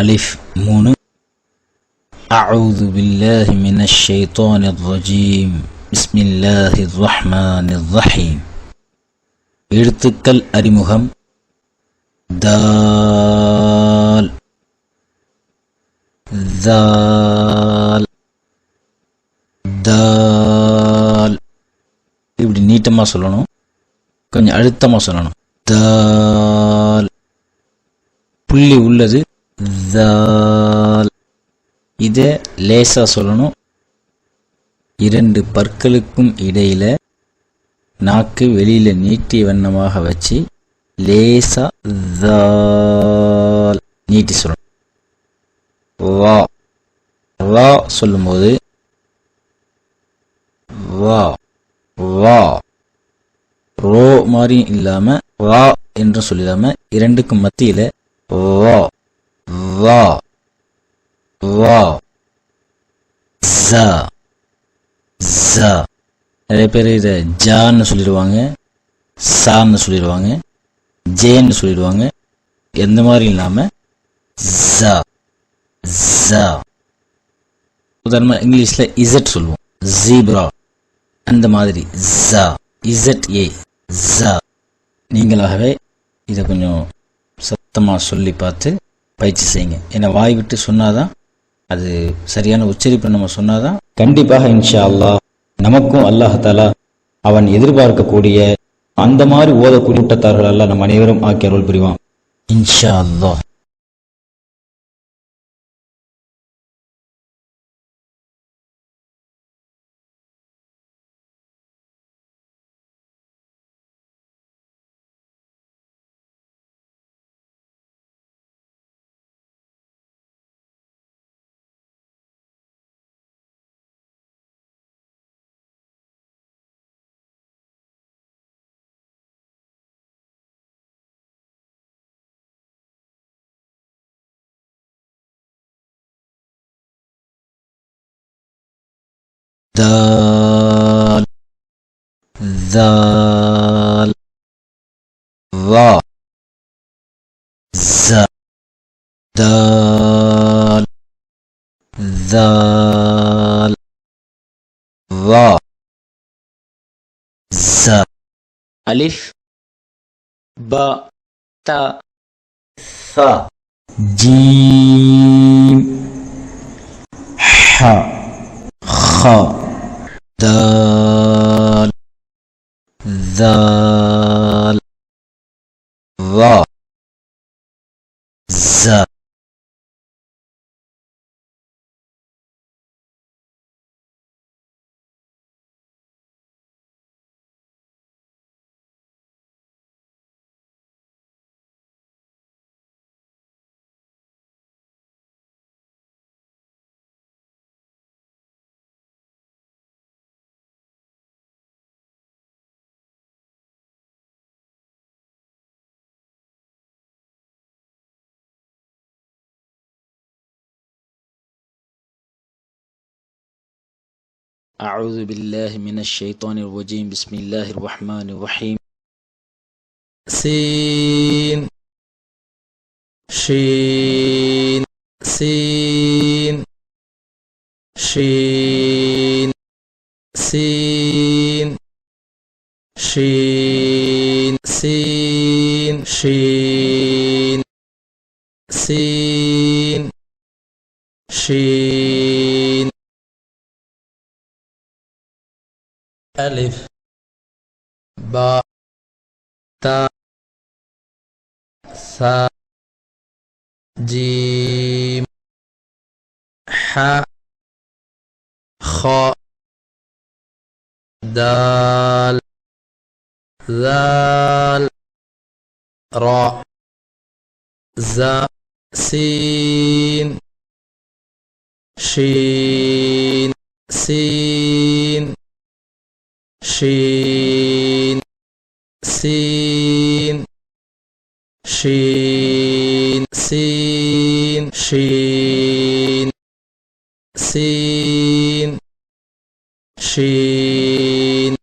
அலிஃப் மூணு أعوذ بالله من الشيطان الرجيم بسم الله الرحمن الرحيم எழுத்துக்கள் அறிமுகம் தால் தால் தால் இப்படி நீட்டமாக சொல்லணும் கொஞ்சம் அழுத்தமாக சொல்லணும் தால் புள்ளி உள்ளது தால் இதை லேசாக சொல்லணும். இரண்டு பற்களுக்கும் இடையில நாக்கு வெளியில நீட்டிய வண்ணமாக வச்சு லேசா தால் நீட்டி சொல்லணும். வா. வா சொல்லும்போது வா. வா. ரோ மாதிரி இல்லாம வா என்று சொல்லிடாம இரண்டுக்கும் மத்தியில வா. வா வா ஜ ஜ நிறைய பேர் இதை ஜான்னு சொல்லிடுவாங்க சான்னு சொல்லிடுவாங்க ஜேன்னு சொல்லிடுவாங்க. எந்த மாதிரி இல்லாம ஜ ஜ உதாரணமாக இங்கிலீஷில் இசட் சொல்லுவோம். ஜீப்ரா அந்த மாதிரி ஜ இசட் ஏ ஜ நீங்களாகவே இதை கொஞ்சம் சத்தமாக சொல்லி பார்த்து பயிற்சி செய்யுங்க. ஏன்னா வாய் விட்டு சொன்னாதான் அது சரியான உச்சரிப்பு நம்ம சொன்னாதான் கண்டிப்பாக இன்ஷா அல்லாஹ் நமக்கும் அல்லாஹாலா அவன் எதிர்பார்க்கக்கூடிய அந்த மாதிரி ஓதக்கூடிய கூட்டத்தார்கள் அல்ல நம் அனைவரும் ஆக்கி அருள் புரிவான். இன்ஷா அல்லாஹ் دال ذال ظا ز دال ذال ظا ز ألف با تا ثا جيم ح خ the the أعوذ بالله من الشيطان الرجيم. بسم الله الرحمن الرحيم. سين. شين. سين. شين. سين. شين. سين. شين. سين. شين. ألف. با تاء ثاء جيم حاء خاء دال ذال راء زاء سين شين سين شين سين شين سين شين سين شين